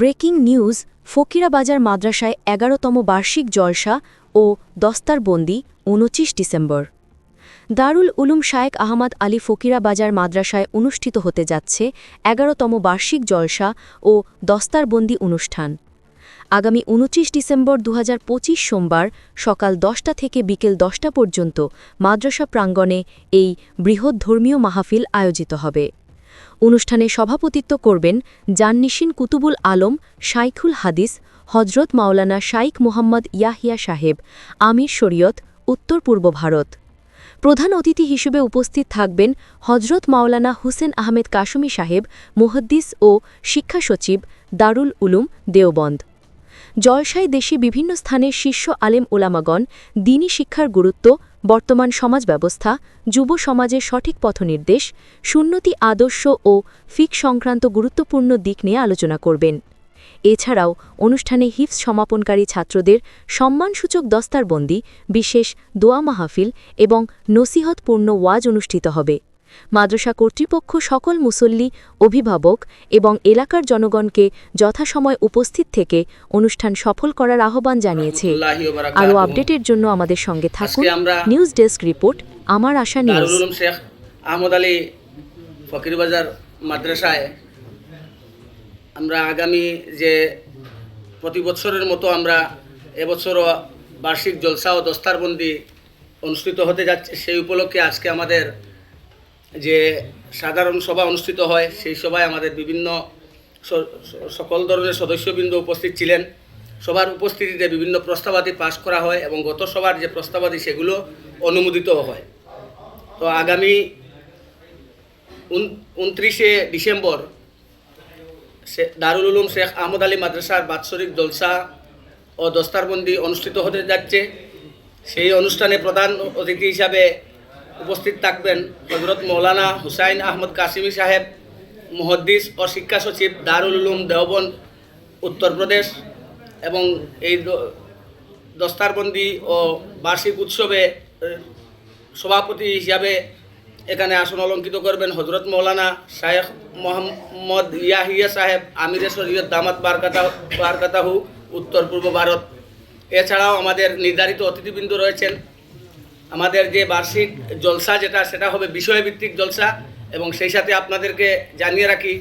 Breaking news, ফকিরাবাজার মাদ্রাসায় এগারোতম বার্ষিক জলসা ও দস্তারবন্দি উনচিশ ডিসেম্বর। দারুল উলুম শায়েক আহমদ আলী ফকিরাবাজার মাদ্রাসায় অনুষ্ঠিত হতে যাচ্ছে এগারোতম বার্ষিক জলসা ও দস্তারবন্দি অনুষ্ঠান। আগামী উনচিশ ডিসেম্বর দু হাজার পঁচিশ সোমবার সকাল দশটা থেকে বিকেল দশটা পর্যন্ত মাদ্রাসা প্রাঙ্গণে এই বৃহৎ ধর্মীয় মাহফিল আয়োজিত হবে। অনুষ্ঠানে সভাপতিত্ব করবেন জান্নিশিন কুতুবুল আলম, শাইখুল হাদিস হজরত মাওলানা শাইখ মোহাম্মদ ইয়াহিয়া সাহেব, আমির শরীয়ত, উত্তর পূর্ব ভারত। প্রধান অতিথি হিসেবে উপস্থিত থাকবেন হজরত মাওলানা হুসেন আহমেদ কাশমি সাহেব, মুহদ্দিস ও শিক্ষা সচিব দারুল উলুম দেওবন্দ। জলসায় দেশে বিভিন্ন স্থানের শীর্ষ আলেম ওলামাগণ দিনী শিক্ষার গুরুত্ব বর্তমান সমাজ ব্যবস্থা যুব সমাজের সঠিক পথনির্দেশ, সুন্নতি আদর্শ ও ফিক সংক্রান্ত গুরুত্বপূর্ণ দিক নিয়ে আলোচনা করবেন। এছাড়াও অনুষ্ঠানে হিফস সমাপনকারী ছাত্রদের সম্মানসূচক দস্তারবন্দি, বিশেষ দোয়া মাহফিল এবং নসিহতপূর্ণ ওয়াজ অনুষ্ঠিত হবে। মাদ্রাসা কর্তৃপক্ষ সকল মুসল্লি অভিভাবক এবং এলাকার জনগণকে যথাসময় উপস্থিত থেকে অনুষ্ঠান সফল করার আহ্বান জানিয়েছে। আরও আপডেটের জন্য আমাদের সঙ্গে থাকুন। নিউজ ডেস্ক রিপোর্ট আমার আশা নিউজ। শেখ আহমদ আলী ফকিরবাজার মাদ্রাসায় আমরা আগামী যে প্রতি বছরের মতো আমরা এবছরও বার্ষিক জলসা ও দস্তারবন্দি অনুষ্ঠিত হতে যাচ্ছে সেই উপলক্ষে আজকে আমাদের যে সাধারণ সভা অনুষ্ঠিত হয়, সেই সভায় আমাদের বিভিন্ন সকল ধরনের সদস্যবৃন্দ উপস্থিত ছিলেন। সবার উপস্থিতিতে বিভিন্ন প্রস্তাবাদি পাশ করা হয় এবং গত সভার যে প্রস্তাবাদি, সেগুলো অনুমোদিত হয়। তো আগামী উনত্রিশে ডিসেম্বর দারুল উলুম শেখ আহমদ আলী মাদ্রাসার বাৎসরিক জলসা ও দস্তারবন্দি অনুষ্ঠিত হতে যাচ্ছে। সেই অনুষ্ঠানে প্রধান অতিথি হিসাবে উপস্থিত থাকবেন হজরত মৌলানা হুসাইন আহমদ কাসিমি সাহেব, মুহদ্দিস ও শিক্ষা সচিব দারুল উলুম দেওবন্দ উত্তরপ্রদেশ এবং এই দস্তারবন্দি ও বার্ষিক উৎসবে সভাপতি হিসাবে এখানে আসন অলঙ্কিত করবেন হজরত মৌলানা শায়েখ মোহাম্মদ ইয়াহিয়া সাহেব, আমিরে শরীয়ত দামাত বারকাতা, বারকাতাহু, উত্তর পূর্ব ভারত। এছাড়াও আমাদের নির্ধারিত অতিথিবৃন্দ রয়েছেন। আমাদের যে বার্ষিক জলসা যেটা, সেটা হবে বিষয়ভিত্তিক জলসা এবং সেই সাথে আপনাদেরকে জানিয়ে রাখি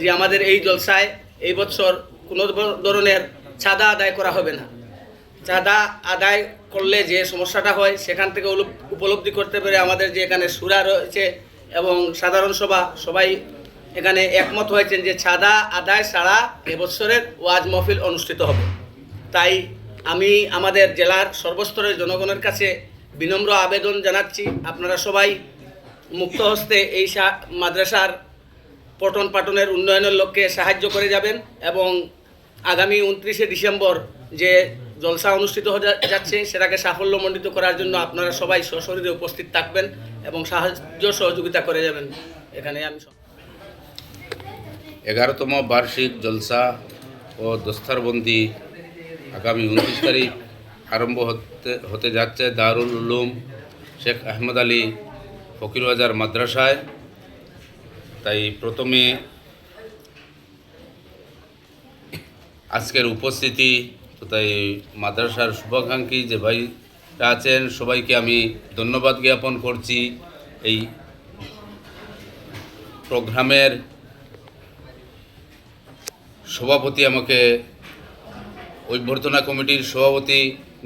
যে আমাদের এই জলসায় এই বছর কোনো ধরনের চাঁদা আদায় করা হবে না। চাঁদা আদায় করলে যে সমস্যাটা হয়, সেখান থেকে উপলব্ধি করতে পেরে আমাদের যে এখানে সুরা রয়েছে এবং সাধারণ সভা, সবাই এখানে একমত হয়েছেন যে চাঁদা আদায় ছাড়া এবছরের ওয়াজ মহফিল অনুষ্ঠিত হবে। তাই আমি আমাদের জেলার সর্বস্তরের জনগণের কাছে বিনম্র আবেদন জানাচ্ছি। আপনারা সবাই মুক্ত হস্তে এই মাদ্রাসার পঠন পাঠনের উন্নয়নের লক্ষ্যে সাহায্য করে যাবেন এবং আগামী উনত্রিশে ডিসেম্বর যে জলসা অনুষ্ঠিত হতে যাচ্ছে, সেটাকে সাফল্যমণ্ডিত করার জন্য আপনারা সবাই সশরীরে উপস্থিত থাকবেন এবং সাহায্য সহযোগিতা করে যাবেন। এখানে আমি এগারোতম বার্ষিক জলসা ও দস্তারবন্দি আগামী উনত্রিশ তারিখ আরম্ভ হতে হতে যাচ্ছে দারুল উলুম শেখ আহমদ আলী ফকিরবাজার মাদ্রাসায়। তাই প্রথমে আজকের উপস্থিতি তাই মাদ্রাসার শুভাকাঙ্ক্ষী যে ভাইরা আছেন, সবাইকে আমি ধন্যবাদ জ্ঞাপন করছি। এই প্রোগ্রামের সভাপতি আমাকে অভ্যর্থনা কমিটির সভাপতি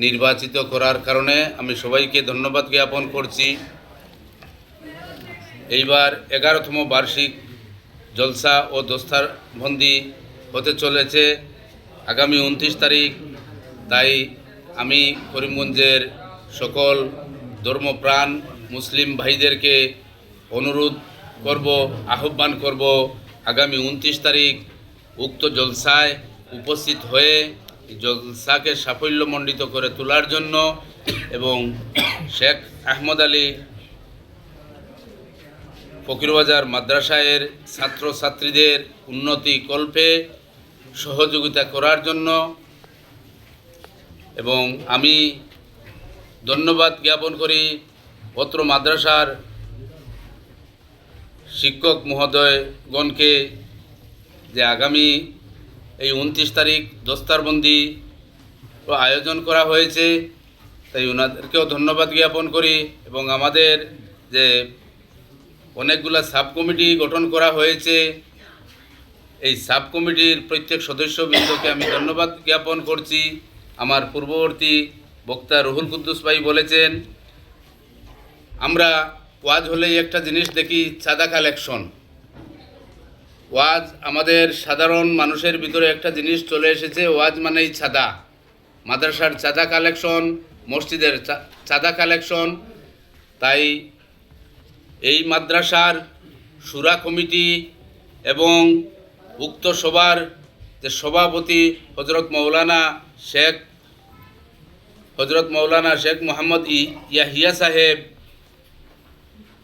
নির্বাচিত করার কারণে আমি সবাইকে ধন্যবাদ জ্ঞাপন করছি। এইবার এগারোতম বার্ষিক জলসা ও দস্তারবন্দি হতে চলেছে। আগামী উনত্রিশ তারিখ, তাই আমি করিমগঞ্জের সকল ধর্মপ্রাণ মুসলিম ভাইদেরকে অনুরোধ করব, আহ্বান করব, আগামী উনত্রিশ তারিখ উক্ত জলসায় উপস্থিত হয়ে জলসাকে সাফল্যমণ্ডিত করে তোলার জন্য এবং শেখ আহমদ আলী ফকিরবাজার মাদ্রাসায়ের ছাত্রছাত্রীদের উন্নতি কল্পে সহযোগিতা করার জন্য এবং আমি ধন্যবাদ জ্ঞাপন করি অত্র মাদ্রাসার শিক্ষক মহোদয়গণকে যে আগামী এই উনত্রিশ তারিখ দস্তারবন্দি আয়োজন করা হয়েছে। তাই ওনাদেরকেও ধন্যবাদ জ্ঞাপন করি এবং আমাদের যে অনেকগুলো সাব কমিটি গঠন করা হয়েছে, এই সাব কমিটির প্রত্যেক সদস্যবৃন্দকে আমি ধন্যবাদ জ্ঞাপন করছি। আমার পূর্ববর্তী বক্তা রুহুল কুদ্দুস ভাই বলেছেন, আমরা ওয়াজ হলেই একটা জিনিস দেখি চাঁদা কালেকশন ওয়াজ আমাদের সাধারণ মানুষের ভিতরে একটা জিনিস চলে এসেছে, ওয়াজ মানেই চাঁদা মাদ্রাসার চাঁদা কালেকশন, মসজিদের চাঁদা কালেকশন। তাই এই মাদ্রাসার সুরা কমিটি এবং উক্ত সভার যে সভাপতি হজরত মৌলানা শেখ হজরত মৌলানা শেখ মোহাম্মদ ইয়াহিয়া সাহেব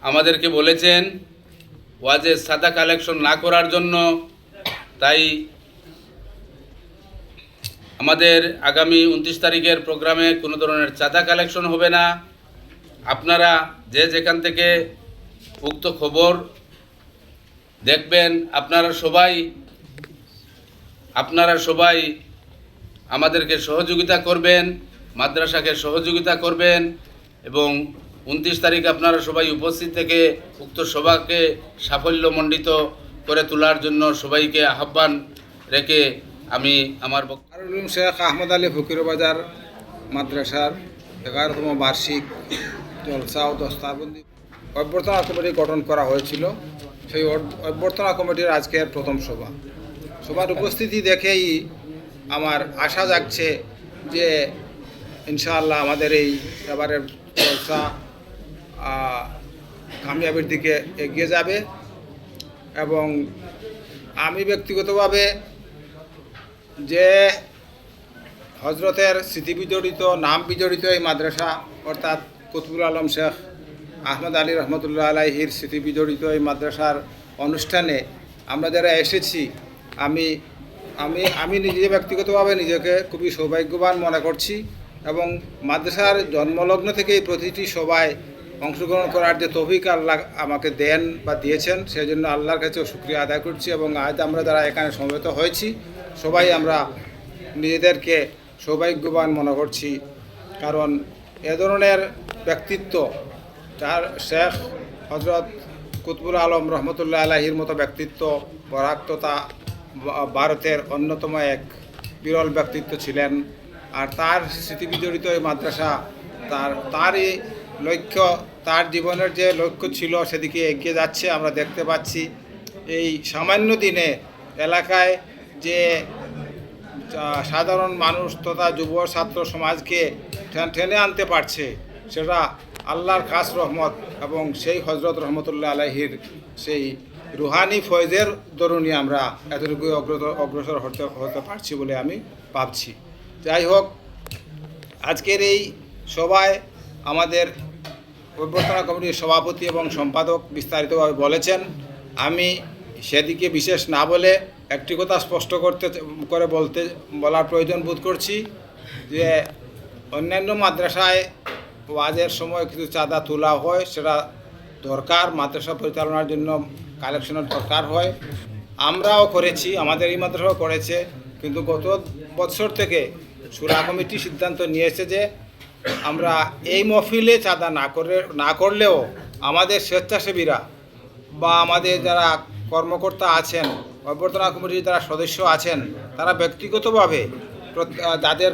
আমাদেরকে বলেছেন ওয়াজে সাদা কালেকশন না করার জন্য তাই আমাদের আগামী উনত্রিশ তারিখের প্রোগ্রামে কোনো ধরনের চাঁদা কালেকশন হবে না। আপনারা যে যেখান থেকে উক্ত খবর দেখবেন, আপনারা সবাই আপনারা সবাই আমাদেরকে সহযোগিতা করবেন, মাদ্রাসাকে সহযোগিতা করবেন এবং উনত্রিশ তারিখ আপনারা সবাই উপস্থিত থেকে উক্ত সভাকে সাফল্যমণ্ডিত করে তোলার জন্য সবাইকে আহ্বান রেখে আমি আমার বক্তব্য শেখ আহমদ আলী ফকিরবাজার মাদ্রাসার এগারোতম বার্ষিক জলসা ও দস্তারবন্দি অভ্যর্থনা কমিটি গঠন করা হয়েছিল। সেই অভ- অভ্যর্থনা কমিটির আজকের প্রথম সভা। সবার উপস্থিতি দেখেই আমার আশা জাগছে যে ইনশাআল্লাহ আমাদের এই এবারের জলসা কামিয়াবির দিকে এগিয়ে যাবে এবং আমি ব্যক্তিগতভাবে যে হজরতের স্মৃতি বিজড়িত, নাম বিজড়িত এই মাদ্রাসা, অর্থাৎ কুতবুল আলম শেখ আহমদ আলী রহমতুল্লাহ আলাহির স্মৃতি বিজড়িত এই মাদ্রাসার অনুষ্ঠানে আমরা যারা এসেছি, আমি আমি আমি নিজে ব্যক্তিগতভাবে নিজেকে খুবই সৌভাগ্যবান মনে করছি এবং মাদ্রাসার জন্মলগ্ন থেকেই প্রতিটি সবাই অংশগ্রহণ করার যে তৌফিক আল্লাহ আমাকে দেন বা দিয়েছেন সেই জন্য আল্লাহর কাছেও শুক্রিয়া আদায় করছি এবং আজ আমরা যারা এখানে সমবেত হয়েছি, সবাই আমরা নিজেদেরকে সৌভাগ্যবান মনে করছি। কারণ এ ধরনের ব্যক্তিত্ব যার শেখ হজরত কুতবুল আলম রহমতুল্লাহ আলাহির মতো ব্যক্তিত্ব বরাক্ততা ভারতের অন্যতম এক বিরল ব্যক্তিত্ব ছিলেন। আর তার স্মৃতিবিজড়িত এই মাদ্রাসা, তার, তারই লক্ষ্য, তার জীবনের যে লক্ষ্য ছিল সেদিকে এগিয়ে যাচ্ছে, আমরা দেখতে পাচ্ছি। এই সামান্য দিনে এলাকায় যে সাধারণ মানুষ তথা যুব ছাত্র সমাজকে ঠে- টেনে আনতে পারছে, সেটা আল্লাহর খাস রহমত এবং সেই হজরত রহমতুল্লাহ আলাহির সেই রুহানি ফয়েজের দরুনি আমরা এতটুকু অগ্রসর হতে হতে পারছি বলে আমি ভাবছি। যাই হোক, আজকের এই সভায় আমাদের অভ্যর্থনা কমিটির সভাপতি এবং সম্পাদক বিস্তারিতভাবে বলেছেন, আমি সেদিকে বিশেষ না বলে একটি কথা স্পষ্ট করতে, করে বলতে, বলার প্রয়োজন বোধ করছি যে অন্যান্য মাদ্রাসায় ওয়াজের সময় কিছু চাঁদা তোলা হয়, সেটা দরকার, মাদ্রাসা পরিচালনার জন্য কালেকশনের দরকার হয়। আমরাও করেছি, আমাদের এই মাদ্রাসাও করেছে, কিন্তু গত বছর থেকে সুরা কমিটি সিদ্ধান্ত নিয়েছে যে আমরা এই মহফিলে চাঁদা না করে, না করলেও আমাদের স্বেচ্ছাসেবীরা বা আমাদের যারা কর্মকর্তা আছেন, অভ্যর্থনা কমিটির যারা সদস্য আছেন, তারা ব্যক্তিগতভাবে যাদের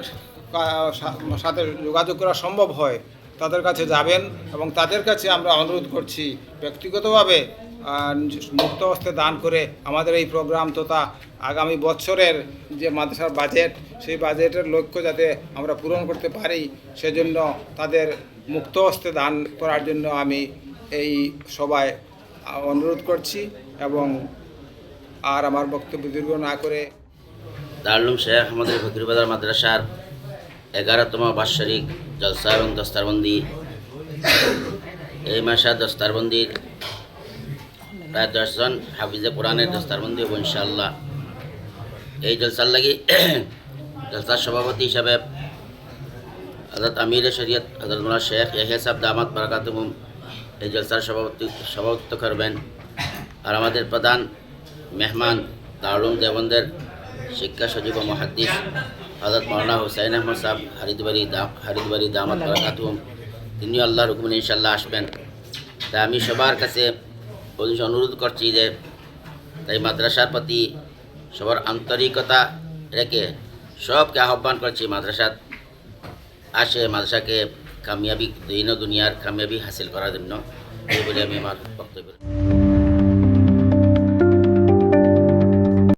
সাথে যোগাযোগ করা সম্ভব হয়, তাদের কাছে যাবেন এবং তাদের কাছে আমরা অনুরোধ করছি ব্যক্তিগতভাবে মুক্ত হস্তে দান করে আমাদের এই প্রোগ্রাম তথা আগামী বছরের যে মাদ্রাসার বাজেট সেই বাজেটের লক্ষ্য যাতে আমরা পূরণ করতে পারি, সেজন্য তাদের মুক্ত হস্তে দান করার জন্য আমি এই সবাই অনুরোধ করছি এবং আর আমার বক্তব্য দীর্ঘ না করে দারুলুম শেখ আমাদের ফকিরবাজার মাদ্রাসার এগারোতম বাৎসরিক জলসা এবং দস্তারবন্দি। এই মাসে দস্তারবন্দির প্রায় দশজন হাফিজে কোরআনের দস্তারবন্দি হব ইনশাল্লাহ এই জলসার লাগি জলসার সভাপতি হিসাবে হজরত আমির শরীয়ত হজরত মোলা শেখ ইয়াহিয়া সাহেব দামাত বারাকাতুম এই জলসার সভাপতি, সভাপতিত্ব করবেন। আর আমাদের প্রধান মেহমান দারুলুম দেবন্দের শিক্ষা সচিব ও মহাদ্দিস হজরত মৌলানা হুসাইন আহমদ সাহেব হারিদবাড়ি দাম হারিদবাড়ি দামাত বারাকাতুম তিনিও আল্লাহর হুকুমে ইনশাল্লাহ আসবেন। তা আমি সবার কাছে অবশ্যই অনুরোধ করছি যে তাই মাদ্রাসার প্রতি সবার আন্তরিকতা রেখে সবকে আহ্বান করছি মাদ্রাসাত আসে মাদ্রাসাকে কামিয়াবি দৈন দুনিয়ার কামিয়াবি হাসিল করার জন্য। এই বলে আমি আমার বক্তব্য